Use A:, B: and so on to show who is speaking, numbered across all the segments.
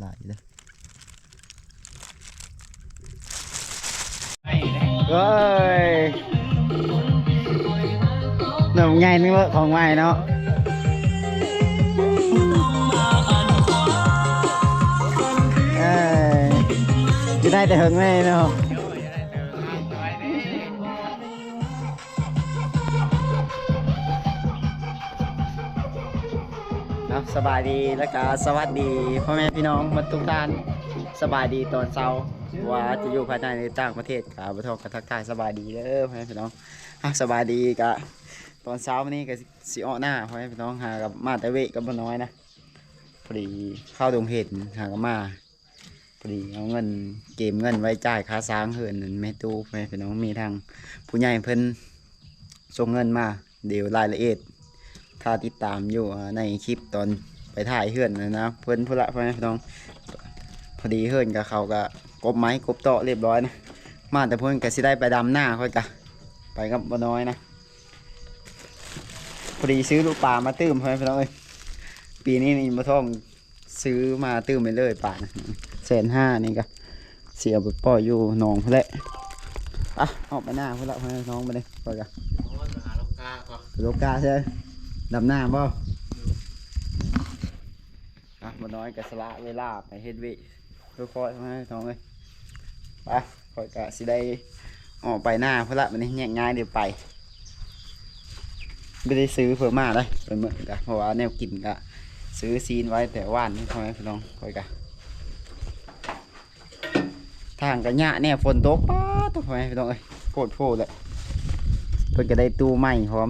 A: หลายเลยเฮ้ยหนุ่มให เนาะสบายดีแล้วก็สวัสดีพ่อแม่พี่น้องมาทุกท่านสบายดีตอนเช้าว่าจะอยู่ภายในหรือต่างประเทศกับบทอกกับทักทายสบายดีเด้อพ่อแม่พี่น้องอะสบายดีกะตอนเช้าวันนี้ก็สิออหน้าพ่อแม่พี่น้องหากับมาแต่เวกับบ่น้อยนะพอดีเข้าดงเห็ดหากับมาพอดีเอาเงินเกมเงินไว้จ่ายค่าสร้างเหินนั่นแม่ตู้พ่อแม่พี่น้องมีทางผู้ใหญ่เพิ่นส่งเงินมาเดี๋ยวรายละเอียด ถ้าติดตามอยู่อ่าในคลิปตอนไปถ่ายเฮือนนะนะเพื่อนพุละพ่อแม่พี่น้องพอดีเฮือนกับเขาก็กบไม้กบโต๊ะเรียบร้อยนะมาแต่เพื่อนก็สิได้ไปดำหน้าค่อยกะไปกับบ่น้อยนะพอดีซื้อลูกปลามาตื้มพ่อแม่พี่น้องเอ้ยปีนี้นี่มาท่องซื้อมาตื้มไปเลยป่านะแสนห้านี่ก็เสียไปปล่อยอยู่หนองพุ่นแหละอะออกไปหน้าพุ่นละพ่อแม่พี่น้องไปเลยค่อยกะโลกาใช่ไหม ดำหน้าบ่อะมาน้อยกะสละเวลาไปเฮ็ดวิค่อยๆมาให้ท้องเลยไปค่อยกะสิได้ออกไปหน้าเพราะละมันนี้แยง่ายเดี๋ยวไปไม่ได้ซื้อเพิ่มมาเลยเป็นเหมือนกันเพราะว่าแนวกินกะซื้อซีนไว้แต่ว่านนี่พ่อแม่พี่น้องค่อยกะทางกระยะเนี่ยฝนตกป๊าดพ่อแม่พี่น้องเอ้ยโพดโพดเลยเพิ่นก็ได้ตู้ใหม่พร้อม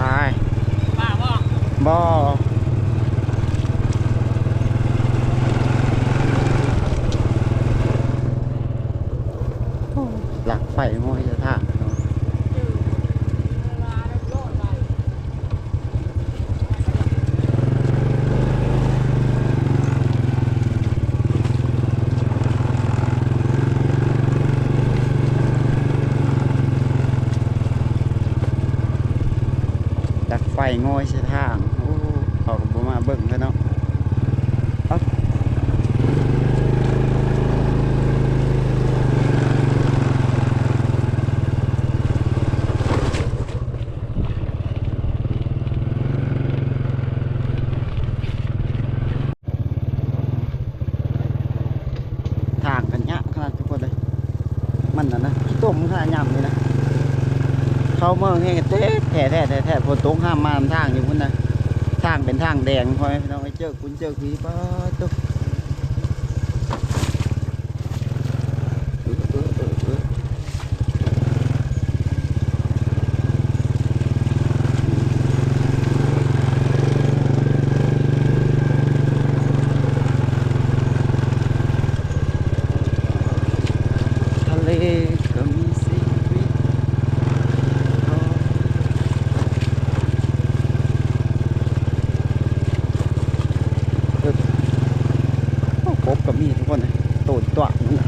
A: ไป
B: ป้าบ่
A: บ่หลักไฟห้อยจะท่าเนาะ หลักไฟง่อยจะท่างโอ้เขาก็บ่มาเบิ่งแล้วเนาะทางกันยขนาดทุกคนเลยมันนะนะต้มขนาดยำ เข้าเมืองแห้เต้แท้แท้แท้แท้ฝนตกห้ามมาทางอยู่พุ่นนะทางเป็นทางแดงพอไหมพี่น้องไปเจอคุณเจอผีป้าตุ๊กทะเลก็มีชีวิต โอ้กบกับมีทุกคนนะโตดตัวนั่นน่ะ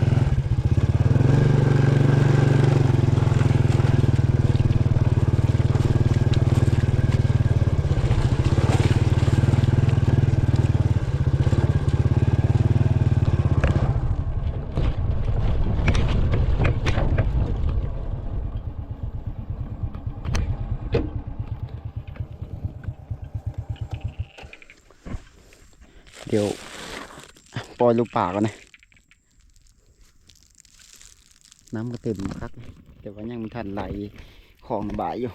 A: เดี๋ยวปล่อยลูกป่าก่อนนะ น้ำก็เต็มครับแต่ว่ายังมันทันไหลของระบายอยู่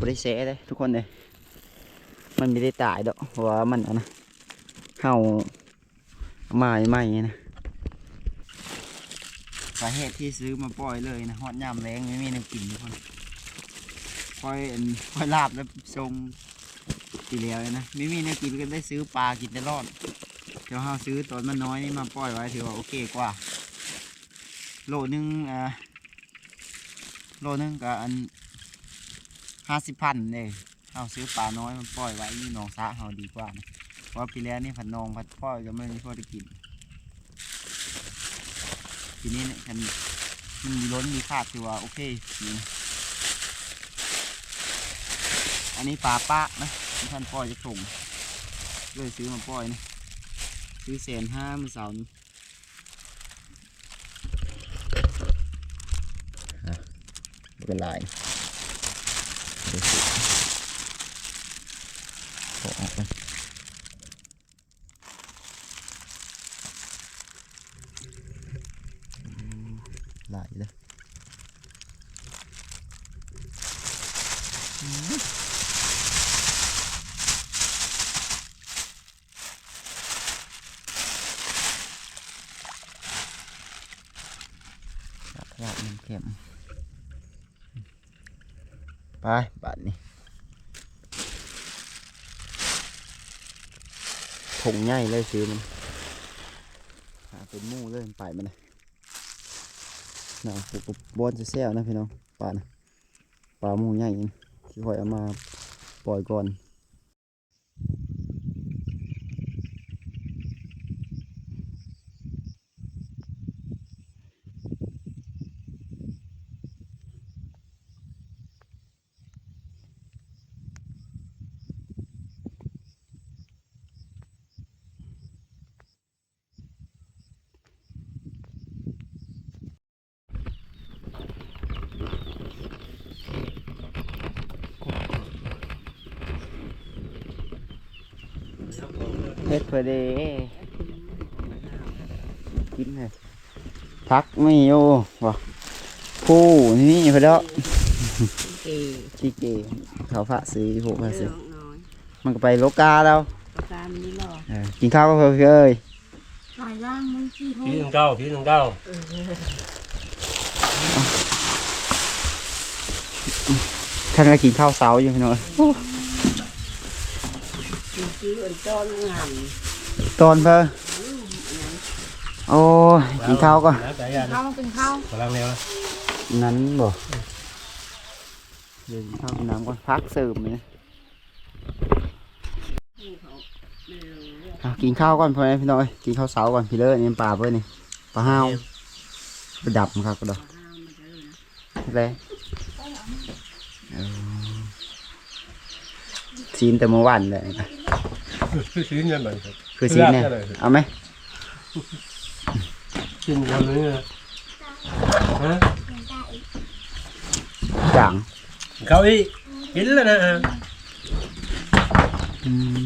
A: บริเสเลยทุกคนเลยมันไม่ได้ตายดอกเพราะว่ามันนะเห่ามาใหม่นะสาเหตุที่ซื้อมาปล่อยเลยนะฮอดยามแรงไม่มีน้ำกินทุกคนปล่อยอันปล่อยลาบแล้วทรง ปีแล้วเลยนะไม่มีน้ำกินก็ได้ซื้อปลากินได้รอดเดี๋ยวเราซื้อตอนมันน้อยนี่มาปล่อยไว้ถือว่าโอเคกว่า โลนึงอ่าโลนึงก็อันห้าสิบพันเลยเราซื้อปลาน้อยมาปล่อยไว้นี่หนองสะเราดีกว่านะเพราะว่าปีแล้วนี่ผันนองผัดปล่อยก็ไม่มีพอได้กินทีนี้เนี่ยมันมันมีล้นมีขาดถือว่าโอเคอันนี้ปลาปะนะ ท่านปล่อยจะส่งเลยซื้อมาปล่อยนะซื้อแสนห้ามื่อสาร์นี้ไม่เป็นไรเดี๋ยวสิขอออกไปอืมไหลเลยอืมขยะมัน เข็มไปบัดนี้ผงใหญ่เลยซื้อมันหาเป็นมู่เลยไปมันนะนะปุบบบบอนจะแซวนะพี่น้องปลานะปลาหมูใหญ่ที่คอยเอามาปล่อยก่อน เฮ็ดเพื่อเดกินเลยพักไม่อยู่บ่ผู้นี่เพื่อเด้อ
B: เก๋
A: ขี้เกเขาพระซื้อพวกพระ
B: เลื
A: ซื้อ
B: อกน้อย
A: มันก็ไปโลกาแล้ว
B: ประการนี้หรอ
A: เออกินข้าวก็เพื่อเอ้ย
B: หลายร่างมึงขี้โห
C: ผีหนึ่งเก้าผีหนึ่งเก้า
A: ท่านก็กินข้าวเช้าอยู่พี่น้อง
B: ขี้ขี้อ่อนต้อนงาม
A: ตอนเพื่อโอ้ยกินข้าวก็
C: แล้วแต่ยัน
B: ข้าวเป็นข้าว
C: กำลังเร็วนะ
A: นั้นบ่เดี๋ยวกินข้าวกินน้ำก่อนพักเสริมเลยนะเอากินข้าวก่อนพ่อแม่พี่น้องเอ้ยกินข้าวเช้าก่อนพี่เลิศนี่ปลาเพื่อนนี่ปลาห้าวไปดับมันครับก็ดอกอะไรเออซีนแต่เมื่อวานเลยนะ
C: คือชิ้นเงินเหมือนกัน
A: คือซีนเนี่ยเอาไหม
C: ชิ้นทำนี้นะฮะ
A: จาง
C: เก้าอี้กินแล้วนะอะ
A: อืม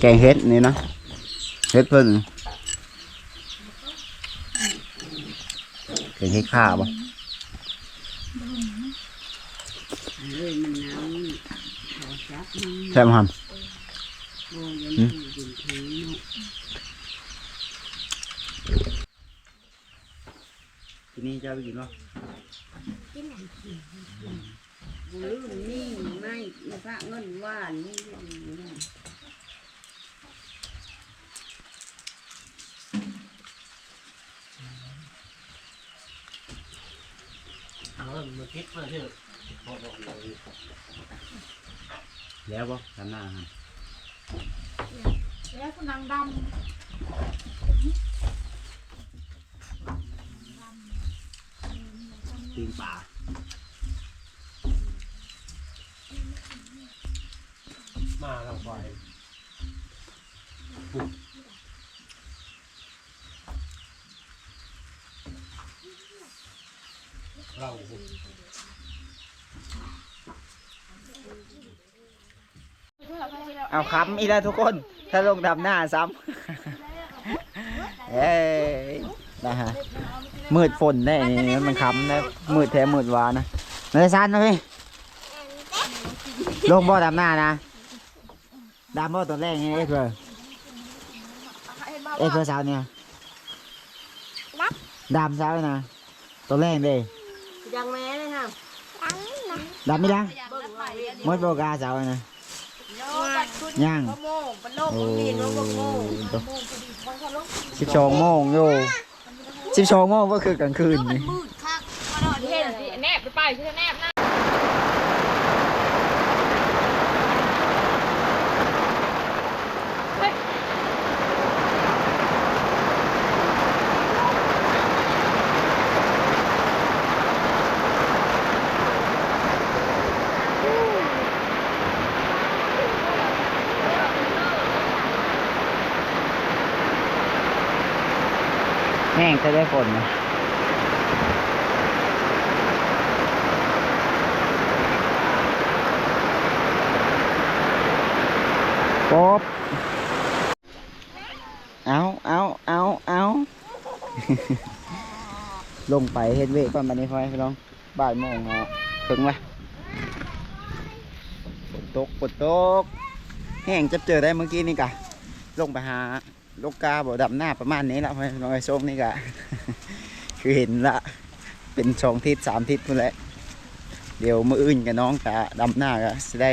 A: แกงเฮ็ดนี่นะเฮ็ดเพิ่นแกงเฮ็ดข้าบ่
B: เลยมันน้ำขอจับมัน
A: ใช่ไหมครับ
B: โบยันถึงถึงเนาะ
A: ทีนี้จะไปกินบ่
B: หรือนี่ไม่ไม่พระเงินว่านี่เอา
C: มันคิดมาที่บอกบอกเลย
A: แล้วบ่ทำหน้าฮะ
D: แล้วก็นางด
A: ตีนป่า
C: มาทางไฟเรา
A: เอาคำอีแล้วทุกคน ถ้าลงดำหน้าซ้ำเอ้ยนะฮะมืดฝนแน่นี่มันคำนะมืดแท้มืดหวานะไม่ได้สั้นนะพี่ลงบ่อดำหน้านะดำบ่อตัวแรกนี่เอ้ยเพื่อเอ้ยเพื่อสาวเนี่ยดำสาวนะตัวแรกเด้
B: ยังแม่เลยค่ะ
A: ดำไม่ดังมดโบกาสาวนะำ
D: โยกัดคุณ
A: ย่าง
B: บ่โมงปะโลกบ่มีรถบ่โมง
A: สิบสองโมงโยสิบสองโมงก็คือกลางคืนนี่
B: มืดคักมาดอด
D: เห็
B: เห็
D: น
B: น
D: สิแนบไปไปชื่อแนบนะ
A: งจะได้ฝนนะปบเอาเอาเอาเอา ลงไปเฮ็ดเวก่อนบันนี้ค่อยพี่น้องบ่ายโมงเนาะถึงละฝนตกฝนตก แห้งจะเจอได้เมื่อกี้นี่กะ ลงไปหา ลูกกาบ่ดำหน้าประมาณนี้ละพ่อแม่พี่น้องไอ้ส้มนี่กะ คือเห็นละ เป็นสองทิศสามทิศนู่นแหละเดี๋ยวมืออื่นกับน้องกะดำหน้ากะจะได้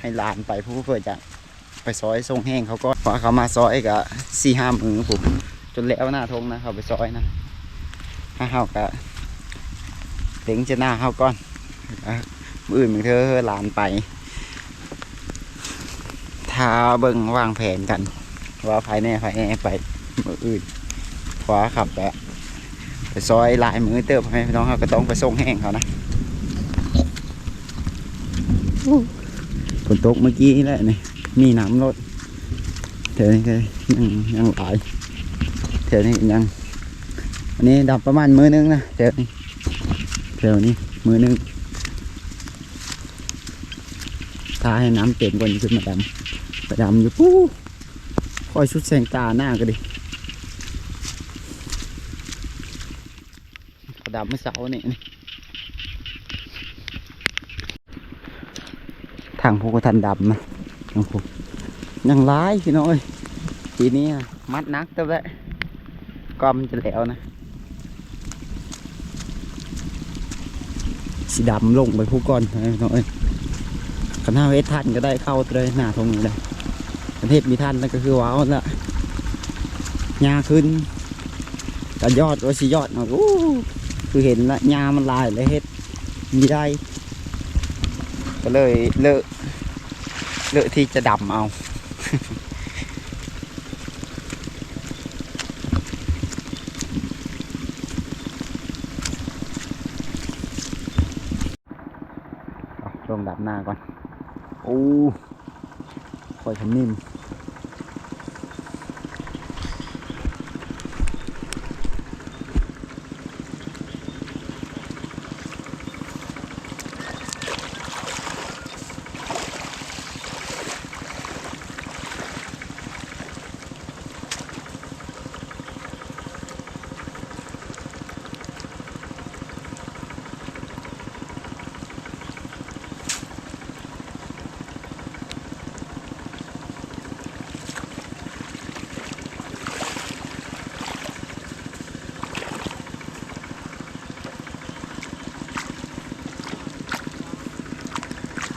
A: ให้หลานไปผู้เพื่อจะไปซอยทรงแห้งเขาก็พอเขามาซอยกะสี่ห้ามือผมจนแล้วหน้าทงนะเขาไปซอยนะถ้าเขากะเต็งจะหน้าเขาก่อนมืออื่นมือเธอหลานไป ถ้าเบิ่งวางแผนกัน ว่าภายในภายในไปมืออื่นขวาขับแปะไปซอยลายมือเติบให้พี่น้องเขาก็ต้องไปส่งแห้งเขานะฝนตกเมื่อกี้แหละนี่มีน้ำรถเถวนี้ยังยังหลายเถวนี้ยังอันนี้ดับประมาณมือนึงนะเถวนี้เถวนี้มือนึงถ้าให้น้ำเต็มก่อนจะขึ้นมาดำไปดำอยู่ปู้ คอยชุดแสงตาหน้าก็ดิกระดับเมื่อเสาร์นี่นี่ทางภูกระทันดำนะยังภูยังร้ายพี่น้อยทีนี้มัดนักเตัวแหละกอมจะแล้วนะสีดำลงไปผู้ก่อนน้อยขันห้าเวททันก็ได้เข้าเลยหน้าทงนี้เลย ประเทศมีท่านนั่นก็คือว้าวละหญ้าขึ้นกระยอดว่าสิยอดเนาะโอ้คือเห็นละหญ้ามันลายเลยเฮ็ดมีได้ ก็เลยเลอะเลอะที่จะดำเอาเอาลงดับหน้าก่อน โอ้ คอยทำนิ่ม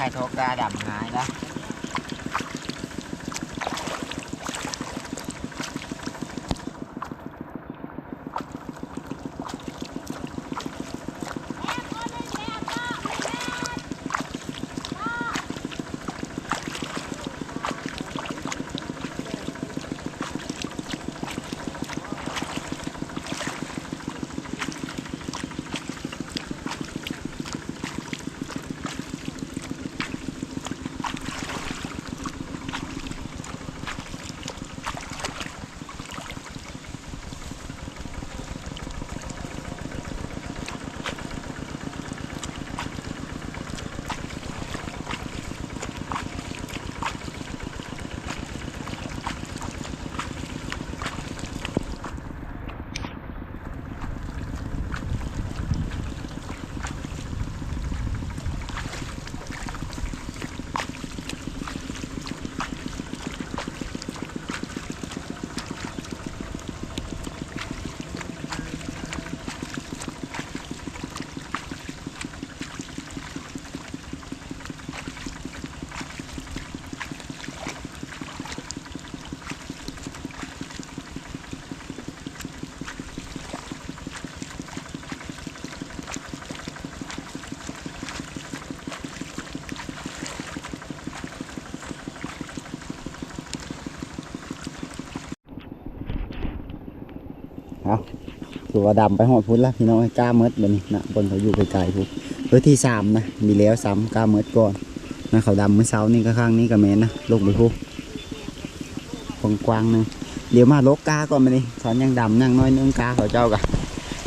A: ให้โทกาดำง่ายละ คือว่าดำไปหอดพุ่นละพี่น้องกล้าเมดแบัดนี้นะบนเขาอยู่ไกลๆพุ่นเพื่อที่สามนะมีแล้วซ้ำกล้าเมดก่อนนะเขาดำเมื่อเช้านี่ก็ข้างนี้ก็แมนนะลงไปพุ่นกว้างๆหนึงเดี๋ยวมาลกกาก่อนมาดิสอนยังดำยังน้อยนึงกาเขาเจ้ากะ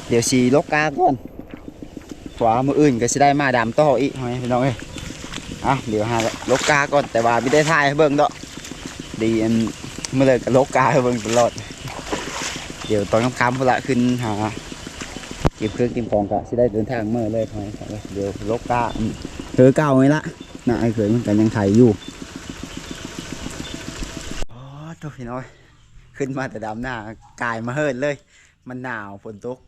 A: เดี๋ยวสีลกกาก่อนขวามืออื่นก็สิได้มาดำต่ออีกพี่น้องเอ้ยอะเดี๋ยวหาลกกาก่อนแต่ว่าไม่ได้ถ่ายให้เบิ่งดอกดีอันเมื่อเลยก็ลกกาเบิ่งตลอด เดี๋ยวตอนค่ำๆพละขึ้นหาเก็บเครื่องเก็บของกะสิได้เดินทางเมื่อเลยพอยเดี๋ยวลกกาอืมเธอเก่าไว้ละน่ะไอ้เขยมันกันยังไข่อยู่อ๋อตัวพี่น้อย ขึ้นมาแต่ดำหน้ากายมาเฮิดเลย มันหนาวฝนตก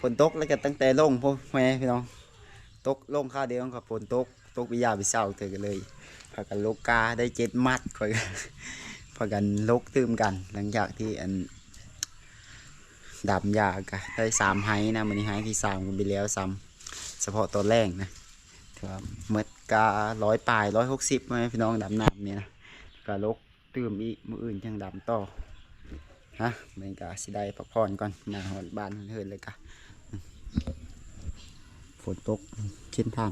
A: ฝนตกแล้วก็ตั้งแต่ลงพ่อแม่พี่น้องตกลงข้าวเดียวกับฝนตกตกวิยาวิเศร้าเจอกันเลยพากันลกกาได้เจ็ดมัดคอยพากันลกตื้มกัน หลังจากที่อัน ดำยากะได้สามไฮนะมันนี้ไฮที่สามกันไปแล้วซ้ำเฉพาะตัวแรกนะถือว่าเมดการ้อยปลายร้อยหกสิบไหมพี่น้องดำน้ำเนี่ยนะกาลกตื่มอีกมืออื่นยังดำต่อฮะมันกาสิได้พักผ่อนก่อนมาหอดบ้านเฮินเลยกะฝนตกเส้นทาง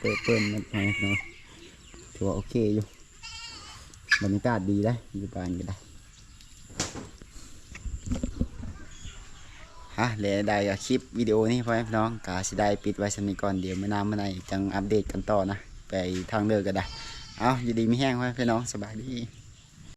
A: เปิดเปิดนิดหน่อยพี่น้องถือว่าโอเคอยู่บรรยากาศดีได้อยู่บ้านก็ได้ะเหลือใดก็คลิปวิดีโอนี้พ่อแม่พี่น้องกาสิได้ปิดไว้สำนี้ก่อนเดี๋ยวเมื่อนานเมื่อไหร่จังอัปเดตกันต่อนะ ไปทางเดิมกก็ได้เอาอยู่ดีไม่แห้งพ่อแม่พี่น้องสบายดี